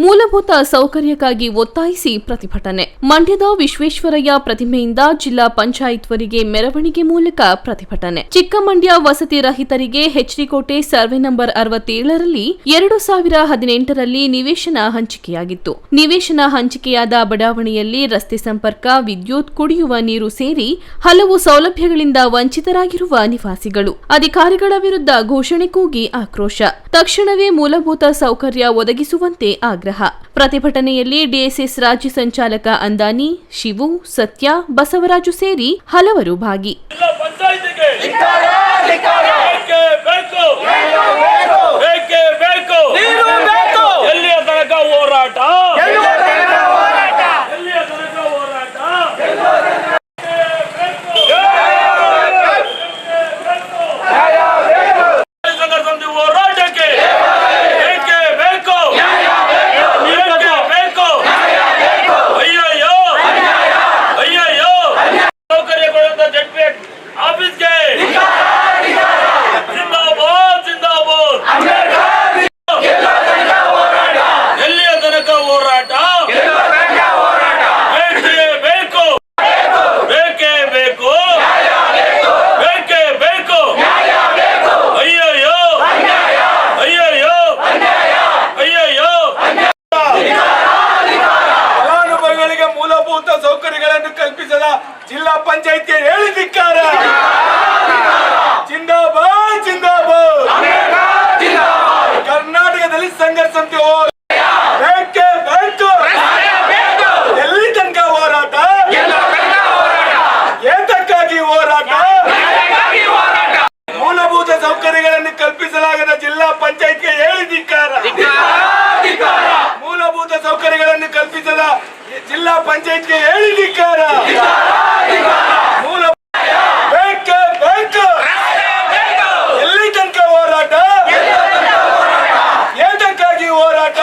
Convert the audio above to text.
ಮೂಲಭೂತ ಸೌಕರ್ಯಕ್ಕಾಗಿ ಒತ್ತಾಯಿಸಿ ಪ್ರತಿಭಟನೆ. ಮಂಡ್ಯದ ವಿಶ್ವೇಶ್ವರಯ್ಯ ಪ್ರತಿಮೆಯಿಂದ ಜಿಲ್ಲಾ ಪಂಚಾಯತ್ವರಿಗೆ ಮೆರವಣಿಗೆ ಮೂಲಕ ಪ್ರತಿಭಟನೆ. ಚಿಕ್ಕಮಂಡ್ಯ ವಸತಿ ರಹಿತರಿಗೆ ಹೆಚ್ಡಿಕೋಟೆ ಸರ್ವೆ ನಂಬರ್ ಅರವತ್ತೇಳರಲ್ಲಿ ಎರಡು ಸಾವಿರ ಹದಿನೆಂಟರಲ್ಲಿ ನಿವೇಶನ ಹಂಚಿಕೆಯಾಗಿತ್ತು. ನಿವೇಶನ ಹಂಚಿಕೆಯಾದ ಬಡಾವಣೆಯಲ್ಲಿ ರಸ್ತೆ ಸಂಪರ್ಕ, ವಿದ್ಯುತ್, ಕುಡಿಯುವ ನೀರು ಸೇರಿ ಹಲವು ಸೌಲಭ್ಯಗಳಿಂದ ವಂಚಿತರಾಗಿರುವ ನಿವಾಸಿಗಳು. ಅಧಿಕಾರಿಗಳ ವಿರುದ್ಧ ಘೋಷಣೆ ಕೂಗಿ ಆಕ್ರೋಶ. ತಕ್ಷಣವೇ ಮೂಲಭೂತ ಸೌಕರ್ಯ ಒದಗಿಸುವಂತೆ ಆಗ್ರಹ. ಪ್ರತಿಭಟನೆಯಲ್ಲಿ ಡಿಎಸ್ಎಸ್ ರಾಜ್ಯ ಸಂಚಾಲಕ ಅಂದಾನಿ ಶಿವು ಸತ್ಯ ಬಸವರಾಜು ಸೇರಿ ಹಲವರು ಭಾಗಿ ಜಿಲ್ಲಾ ಪಂಚಾಯಿತಿಗೆ ಬೇಕೇ ಬೇಕು ಬೇಕೇ ಬೇಕು ಎಲ್ಲಿಯ ತನಕ ಹೋರಾಟ ಎಲ್ಲಿಯ ತನಕ ಹೋರಾಟ ಸಂಘ ಸಮಿತಿ ಹೋರಾಟಕ್ಕೆ ಬೇಕೇ ಬೇಕು ಬೇಕೇ ಬೇಕು ಅಯ್ಯಯ್ಯೋ ಅಯ್ಯಯ್ಯೋ ಸೌಕರ್ಯಗೊಳಿಸಿದ ಜಡ್ಪಿ ಆಫೀಸ್ಗೆ ಜಿಂದಾಬಾದ್ ಜಿಂದಾಬಾದ್ ಎಲ್ಲಿಯ ತನಕ ಹೋರಾಟ ಬೇಕೇ ಬೇಕು ಬೇಕೇ ಬೇಕು ಬೇಕೇ ಬೇಕು ಅಯ್ಯಯ್ಯೋ ಅಯ್ಯಯ್ಯೋ ಅಯ್ಯಯ್ಯೋ ಫಲಾನುಭವಿಗಳಿಗೆ ಮೂಲಭೂತ ಸೌಕರ್ಯಗಳನ್ನು ಕಲ್ಪಿಸದ ಜಿಲ್ಲಾ ಪಂಚಾಯತ್ಗೆ ಹೇಳಿದಿಕ್ಕಾರ ಕಲ್ಪಿಸದ ಜಿಲ್ಲಾ ಪಂಚಾಯತ್ಗೆ ಹೇಳಿ ಧಿಕ್ಕಾರ. ಮೂಲ ಬೇಕು ಎಲ್ಲಿ ತನಕ ಹೋರಾಟ? ಏತಕ್ಕಾಗಿ ಹೋರಾಟ?